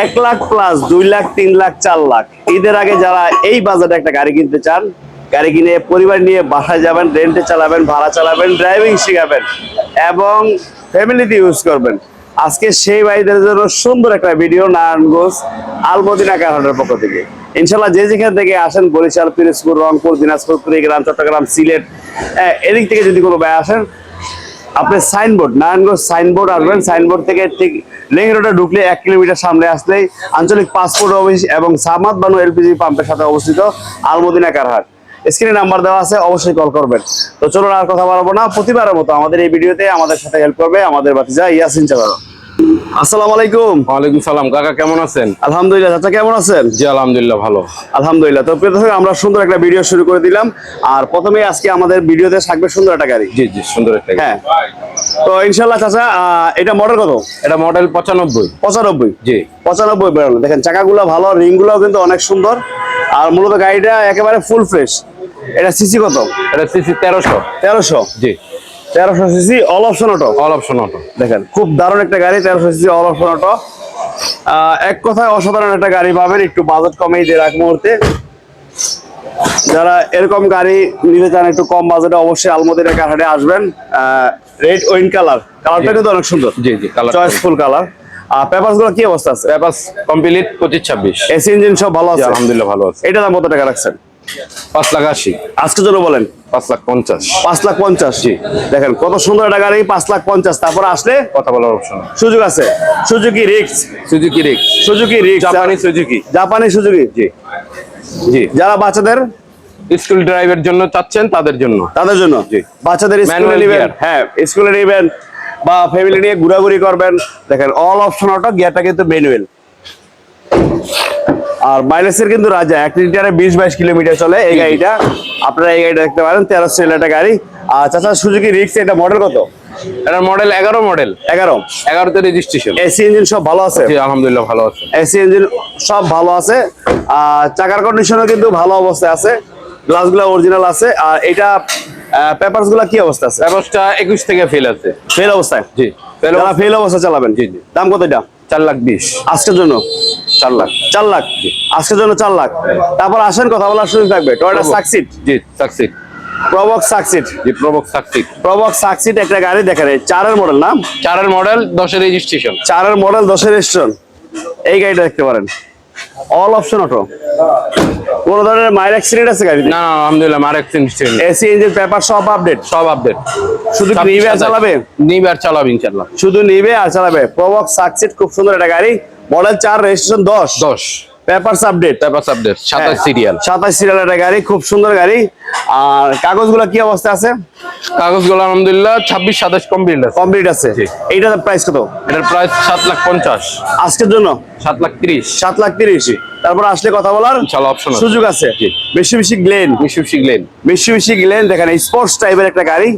এক লাখ প্লাস দুই লাখ, তিন লাখ, চার লাখ। ঈদের আগে যারা এই বাজারে একটা গাড়ি কিনতে চান, গাড়ি কিনে পরিবার নিয়ে বাসায় যাবেন রেন্টে চালাবেন, ভাড়া চালাবেন ড্রাইভিং শিখাবেন এবং ফ্যামিলিতে ইউজ করবেন। আজকে সেই ভাইদের জন্য সুন্দর একটা ভিডিও নারায়ণগঞ্জ, আলমদিনা কারহাটের পক্ষ থেকে। ইনশাল্লাহ যে যেখান থেকে আসেন, বরিশাল, পিরোজপুর, রংপুর, দিনাজপুর, কুড়িগ্রাম, চট্টগ্রাম, সিলেট এদিক থেকে যদি কোনো ভাই আসেন আপনি সাইনবোর্ড নারায়ণগঞ্জ সাইনবোর্ড আসবেন সাইনবোর্ড থেকে ঠিক লিং রোডে ঢুকলে এক কিলোমিটার সামনে আসলেই আঞ্চলিক পাসপোর্ট অফিস এবং সামাদ বানু এলপিজি পাম্পের সাথে অবস্থিত আলমদিনা কারহাট। স্ক্রিনে নাম্বার দেওয়া আছে, অবশ্যই কল করবেন। তো চলুন আর কথা বলব না। প্রতিবারের মতো আমাদের এই ভিডিওতে আমাদের সাথে হেল্প করবে আমাদের বাতিজা ইয়াসিন চালানো আসসালামু আলাইকুম। ওয়ালাইকুম সালাম কাকা কেমন আছেন? আলহামদুলিল্লাহ চাচা কেমন আছেন? জি আলহামদুলিল্লাহ ভালো। আলহামদুলিল্লাহ তো প্রিয় দর্শক, আমরা সুন্দর একটা ভিডিও শুরু করে দিলাম। আর প্রথমে আজকে আমাদের ভিডিওতে থাকবে সুন্দর একটা গাড়ি। জি জি সুন্দর একটা হ্যাঁ। তো চাচা এটা মডেল কত? এটা মডেল পঁচানব্বই। পঁচানব্বই? জি। পঁচানব্বই বেরোলো। দেখেন চাকাগুলো ভালো রিংগুলো কিন্তু অনেক সুন্দর। আর মূলত গাড়িটা একেবারে ফুল ফ্রেশ এটা সিসি কত? এটা সিসি তেরোশো। তেরোশো? জি। তেরোশো CC all option auto all option auto দেখেন খুব দারুণ একটা গাড়ি তেরোশো সিসি অল অপশন অটো এক কথায় অসাধারণ একটা গাড়ি পাবেন একটু বাজেট কমেই দিয়ে রাখ মুহূর্তে। যারা এরকম গাড়ি নিতে চান একটু কম বাজেটে অবশ্যই আলমদিনা কারহাটে আসবেন। রেড ওইন কালার কালারটা কিন্তু অনেক সুন্দর। জি জি কালার চয়েসফুল কালার আর পেপারসগুলো কি অবস্থা আছে? পেপাস কমপ্লিট পঁচিশ ছাব্বিশ। এসি ইঞ্জিন সব ভালো আছে? আলহামদুলিল্লাহ ভালো আছে। এটা দাম কত টাকা রাখছেন? পাঁচ লাখ আশি। আজকের জন্য বলেন। পাঁচ লাখ পঞ্চাশ। পাঁচ লাখ পঞ্চাশ। জি। দেখেন কত সুন্দর একটা গাড়ি পাঁচ লাখ পঞ্চাশ। তারপর আসলে কথা বলার অপশন সুযোগ আছে। Suzuki Ritz. Suzuki Ritz. Suzuki রিক্স জাপানি সুজুকি। জাপানি সুজুকি। জি। জি। যারা বাচ্চাদের স্কুল ড্রাইভের জন্য চাচ্ছেন তাদের জন্য। তাদের জন্য। জি। বাচ্চাদের স্কুলে নেবেন। হ্যাঁ স্কুলে নেবেন বা ফ্যামিলি নিয়ে ঘোরাঘুরি করবেন। দেখেন অল অপশন অটো গিয়ারটা কিন্তু ম্যানুয়াল আর মাইলেজের কিন্তু রাজা এক লিটারে বিশ বাইশ কিলোমিটার চলে এই গাড়িটা। আপনারা এই গাড়িটা দেখতে পারেন তেরোশো একটা গাড়ি। আর চাচা সুজুকি রিক্স এটা মডেল কত? এটা মডেল এগারো মডেল এগারো। এগারোতে রেজিস্ট্রেশন এসি ইঞ্জিন সব ভালো আছে? আলহামদুলিল্লাহ ভালো আছে। এসি ইঞ্জিন সব ভালো আছে। আর চাকার কন্ডিশনও কিন্তু ভালো অবস্থায় আছে। গ্লাসগুলো অরিজিনাল আছে। আর এটা পেপারসগুলা কি অবস্থা আছে? পেপাসটা একুশ থেকে ফেল আছে। ফেল অবস্থায়? জি ফেল অবস্থা চালাবেন। জি, জি। দাম কত এটা? চার লাখ বিশ। আজকের জন্য? চার লাখ। চার লাখ। আজকের জন্য চার লাখ। তারপর আসেন কথা বলার সুযোগ থাকবে। Toyota Succeed G Succeed Probox Succeed G Probox Succeed Probox Succeed একটা গাড়ি দেখেন চারের মডেল না? চারের মডেল দশের রেজিস্ট্রেশন চারের মডেল দশের রেজিস্ট্রেশন এই গাড়িটা দেখতে পারেন। অল অপশন অটো কোন ধরনের মাইল অ্যাক্সিডেন্ট আছে গাড়ি না আলহামদুলিল্লাহ মার এক্সটেনশন এসি ইঞ্জিন পেপার সব আপডেট সব আপডেট শুধু নিবে আর চালাবে? নিবে আর চালাবে ইনশাআল্লাহ। শুধু নিবে আর চালাবে? প্রবক সাকসিড খুব সুন্দর একটা গাড়ি। মডেল চার রেজিস্ট্রেশন দশ। দশ। পেপারস আপডেট পেপার আপডেট সাতাশ সিরিয়াল সাতাশ সিরিয়াল একটা গাড়ি খুব সুন্দর গাড়ি। আর কাগজগুলো কি অবস্থা আছে? কাগজগুলো আলহামদুলিল্লাহ ছাব্বিশ সাতাশ কমপ্লিট আছে। কমপ্লিট আছে। এইটার প্রাইস কত? এটার প্রাইস সাত লাখ পঞ্চাশ। আজকের জন্য? সাত লাখ তিরিশ। সাত লাখ তিরিশ। তারপর আসলে কথা বলার ইনশাল্লাহ অপশন আছে। সুযোগ আছে। বেশি বেশি গ্লেন মিশুক শিখলেন বেশি বেশি গ্লেন দেখেন স্পোর্টস টাইপের একটা গাড়ি।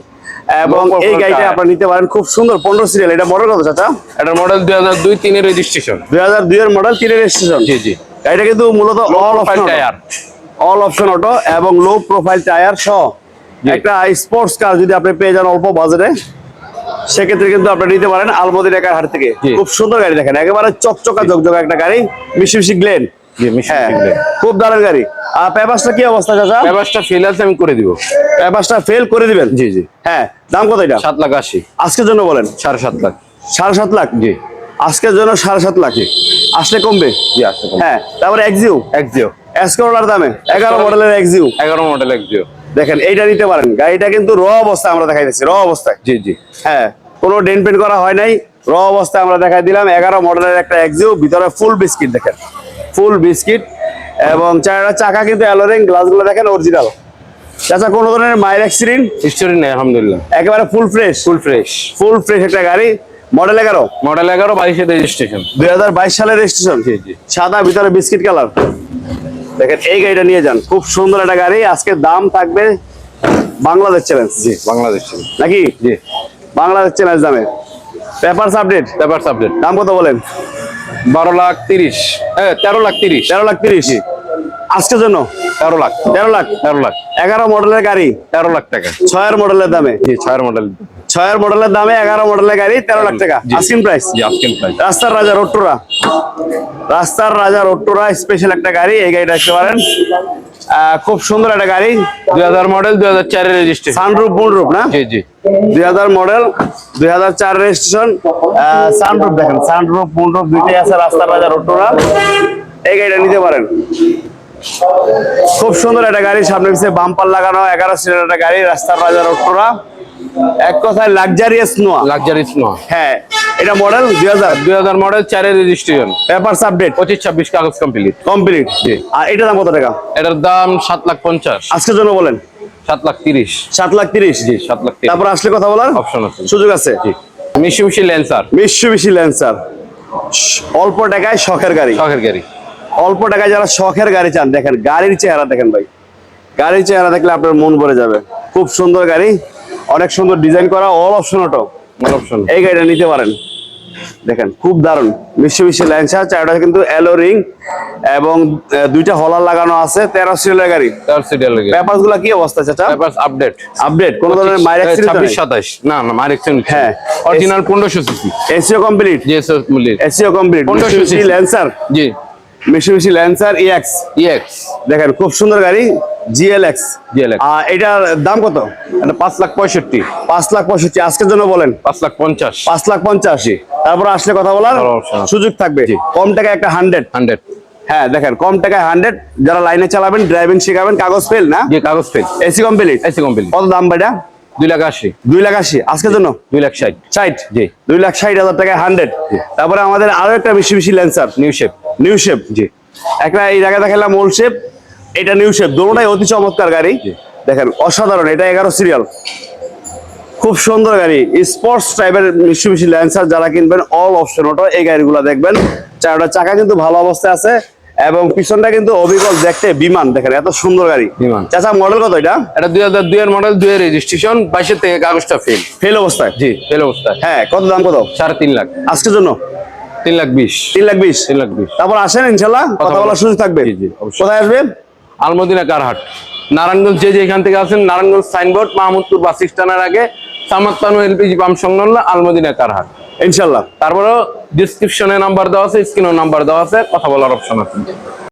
এবং এই গাড়িটা। আপনারা নিতে পারেন। খুব সুন্দর পনেরো সিরিয়াল এটা মডেল কত চাচা? এটার মডেল দুই হাজার দুই তিনের রেজিস্ট্রেশন দুই হাজার দুই এর মডেল তিনের রেজিস্ট্রেশন জি জি। গাড়িটা কিন্তু মূলত all option tyre all option auto এবং লো প্রোফাইল টায়ার সহ। একটা স্পোর্টস কার যদি আপনি পেয়ে যান অল্প বাজারে সেক্ষেত্রে কিন্তু আপনি নিতে পারেন আলমদি টাকার হাট থেকে। খুব সুন্দর গাড়ি দেখেন। একেবারে চকচকা জকজকা একটা গাড়ি। মিশি মিশি গ্লেন হ্যাঁ খুব দারুণ গাড়ি। পেপারসটা কি অবস্থা চাচা? পেপারসটা ফেল আছে আমি করে দিব। পেপারসটা ফেল করে দিবেন? জি জি। হ্যাঁ দাম কত এটা? সাত লাখ আশি। আজকের জন্য বলেন। সাড়ে সাত লাখ। সাড়ে সাত লাখ? জি। আজকের জন্য সাড়ে সাত লাখ। আসলে কমবে? জি আসতে হ্যাঁ তারপরে এক্সিউ এক্সিও এসকোলার দামে? এগারো মডেলের এক্সিউ এগারো মডেল এক্সিও দেখেন এইটা নিতে পারেন। গাড়িটা কিন্তু র অবস্থায় আমরা দেখাই দিচ্ছি র অবস্থায়। জি জি। হ্যাঁ কোনো ডেন পেন্ট করা হয় নাই। র অবস্থায় আমরা দেখাই দিলাম এগারো মডেলের একটা এক্সিউ ভিতরে ফুল বিস্কিট দেখেন। ফুল বিস্কিট এবং চারটা চাকা কিন্তু অ্যালোরিং গ্লাসগুলো দেখেন অরিজিনাল চাচা কোনো ধরনের মাইল অ্যাক্সিডেন্ট হিস্টোরি নেই আলহামদুলিল্লাহ। একেবারে full fresh full fresh full fresh একটা গাড়ি। মডেল এগারো? মডেল এগারো বাইশের রেজিস্ট্রেশন দুই হাজার বাইশ সালের রেজিস্ট্রেশন সাদা ভিতরে বিস্কিট কালার দেখেন এই গাড়িটা নিয়ে যান। খুব সুন্দর একটা গাড়ি। আজকে দাম থাকবে বাংলাদেশ চ্যালেঞ্জ জি বাংলাদেশ নাকি? জি। বাংলাদেশ চ্যালেঞ্জ দামে। পেপারস আপডেট পেপার আপডেট দাম কত বলেন? বারো লাখ তিরিশ। হ্যাঁ তেরো লাখ তিরিশ। তেরো লাখ তিরিশ। আজকের জন্য? তেরো লাখ। তেরো লাখ? তেরো লাখ। এগারো মডেলের গাড়ি? তেরো লাখ টাকা। ছয়ের মডেলের দামে? ছয়ের মডেল। ছয়ের মডেলের দামে এগারো মডেলের গাড়ি তেরো লাখ টাকা। জি। প্রাইস রাস্তার রাজা রোট্টোরা। রাস্তার রাজা রোট্টোরা স্পেশাল একটা গাড়ি এই গাড়িটা দেখতে পারেন। খুব সুন্দর একটা গাড়ি। দুই হাজার মডেল দুই হাজার চারের রেজিস্ট্রেশন সানরুপ মুনরুপ না? জি জি। দুই হাজার মডেল দুই হাজার চার রেজিস্ট্রেশন সানরুপ দেখেন সানরুপ মুনরুপ দুইটাই আছে রাস্তার রাজা রোট্টোরা। এই গাড়িটা নিতে পারেন। খুব সুন্দর একটা গাড়ি সামনে পিছিয়ে বাম্পার লাগানো এগারো সিটের একটা গাড়ি রাস্তার রাজা রোট্টোরা এক কথায় লাক্সারিয়াস নোয়া। লাক্সারিস নয়। হ্যাঁ এটা মডেল দুই হাজার? দুই হাজার মডেল চারের রেজিস্ট্রেশন পেপার আপডেট পঁচিশ ছাব্বিশ কাগজ কমপ্লিট কমপ্লিট আর এটার দাম কত টাকা? এটার দাম সাত লাখ পঞ্চাশ। আজকের জন্য বলেন। সাত লাখ তিরিশ। সাত লাখ তিরিশ? জি সাত লাখ তিরিশ। তারপর আসলে কথা বলার অপশন আছে। সুযোগ আছে। জি। মিশি মিশি ল্যান্সার মিশু মিশি ল্যান্সার অল্প টাকায় শখের গাড়ি। শখের গাড়ি। অল্প টাকায় যারা শখের গাড়ি চান দেখেন গাড়ির চেহারা দেখেন ভাই। গাড়ির চেহারা দেখলে আপনার মন ভরে যাবে। খুব সুন্দর গাড়ি অনেক সুন্দর ডিজাইন করা অল অপশন অটো অপশন এই গাড়িটা নিতে পারেন। দেখেন খুব দারুণ। মিশু মিশি ল্যান্সার চারটা কিন্তু অ্যালো রিং এবং দুইটা হলার লাগানো আছে তেরো সিলের গাড়ি। পেপারগুলা কি অবস্থা চাচা? পেপারস আপডেট আপডেট কোন ধরনের মাইর ছাব্বিশ সাতাশ না না এক্সচেঞ্জ হ্যাঁ। অরিজিনাল পনেরোশো সিসি এসিও কমপ্লিট জি এসিও কমপ্লিট 1500 মিশু cc ল্যান্সার জি। মিশু মিশি ল্যান্সার ইএক্স ইএক্স দেখেন খুব সুন্দর গাড়ি জিএলএক্স GLX আর এটার দাম কত? এটা পাঁচ লাখ পঁয়ষট্টি। পাঁচ লাখ পঁয়ষট্টি। আজকের জন্য বলেন। পাঁচ লাখ পঞ্চাশ। পাঁচ লাখ পঞ্চাশ তারপর আসলে কথা বলার। সুযোগ থাকবে। কম টাকায় একটা হান্ড্রেড হান্ড্রেড হ্যাঁ দেখেন কম টাকায় হান্ড্রেড যারা লাইনে চালাবেন ড্রাইভিং শেখাবেন কাগজ ফেল না? কাগজ fail AC complete AC complete কত দাম ভাইটা? দুই লাখ আশি। দুই লাখ আশি আজকের জন্য? দুই লাখ ষাট। ষাট? জি। দুই লাখ ষাট হাজার টাকায় হান্ড্রেড তারপরে আমাদের আরও একটা বেশি বেশি Lancer new shape new shape জি। একটা এই জায়গায় দেখালাম ওল্ড শেপ এটা নিউ শেপ দুটোটাই অতি চমৎকার গাড়ি। দেখেন অসাধারণ। এটা এগারো সিরিয়াল খুব সুন্দর গাড়ি। স্পোর্টস টাইপের মিশু মিশি ল্যান্সার যারা কিনবেন অল অপশন অটো এই গাড়িগুলো দেখবেন। চারটা চাকা কিন্তু ভালো অবস্থায় আছে। এবং পিছনটা কিন্তু অবিকল দেখতে বিমান দেখেন এত সুন্দর গাড়ি। বিমান। চাচা মডেল কত এটা? এটা দুই হাজার দুই এর মডেল দুই এর রেজিস্ট্রেশন বাইশের থেকে কাগজটা ফেল ফেল অবস্থায়? জি ফেল অবস্থায়। হ্যাঁ কত দাম কত? সাড়ে তিন লাখ। আজকের জন্য? তিন লাখ বিশ। তিন লাখ বিশ? তিন লাখ বিশ। তারপর আসেন ইনশাল্লাহ কথা বলার- সুযোগ থাকবে। কোথায় আসবে? আলমদিনা কারহাট। নারায়ণগঞ্জ যে যেখান থেকে আসেন নারায়ণগঞ্জ সাইনবোর্ড মাহমুদপুর বাস স্ট্যান্ডের আগে সামাত্তানু এলপিজি পাম্প সংলগ্ন আলমদিনা কারহাট। ইনশাল্লাহ তারপরেও ডিসক্রিপশনে নাম্বার দেওয়া আছে স্ক্রিনও নাম্বার দেওয়া আছে কথা বলার অপশন আছে।